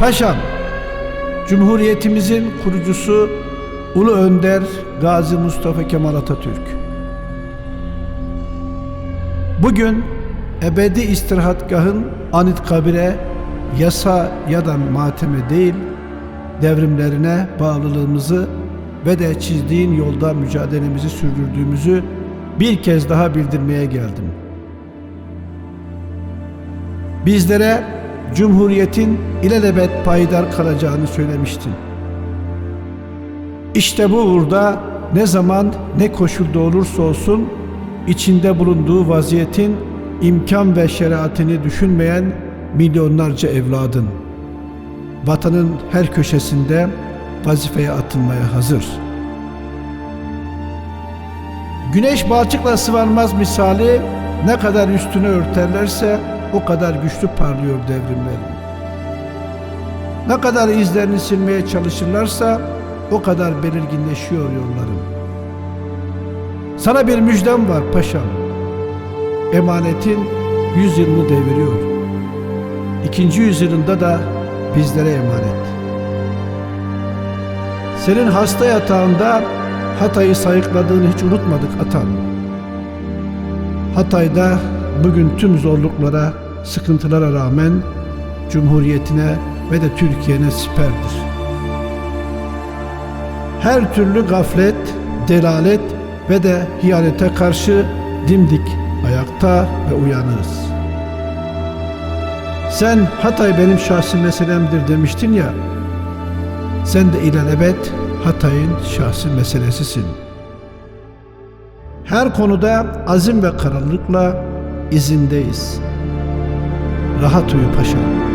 Paşam, Cumhuriyetimizin kurucusu Ulu Önder Gazi Mustafa Kemal Atatürk. Bugün ebedi istirahatgahın anıt kabire, yasa ya da mateme değil, devrimlerine bağlılığımızı ve de çizdiğin yolda mücadelemizi sürdürdüğümüzü bir kez daha bildirmeye geldim. Bizlere Cumhuriyet'in ilelebet payidar kalacağını söylemiştin. İşte bu uğurda ne zaman ne koşulda olursa olsun içinde bulunduğu vaziyetin imkan ve şeriatini düşünmeyen milyonlarca evladın vatanın her köşesinde vazifeye atılmaya hazır. Güneş balçıkla sıvanmaz misali ne kadar üstünü örterlerse o kadar güçlü parlıyor devrimlerin. Ne kadar izlerini silmeye çalışırlarsa o kadar belirginleşiyor yolların. Sana bir müjdem var paşam. Emanetin yüz yılını deviriyor. İkinci yüzyılında da bizlere emanet. Senin hasta yatağında Hatay'ı sayıkladığını hiç unutmadık atam. Hatay'da bugün tüm zorluklara, sıkıntılara rağmen Cumhuriyetine ve de Türkiye'ne siperdir. Her türlü gaflet, delalet ve de hiyanete karşı dimdik ayakta ve uyanığız. Sen Hatay benim şahsi meselemdir demiştin ya, sen de ilelebet Hatay'ın şahsi meselesisin. Her konuda azim ve kararlılıkla izindeyiz. Rahat uyu paşam.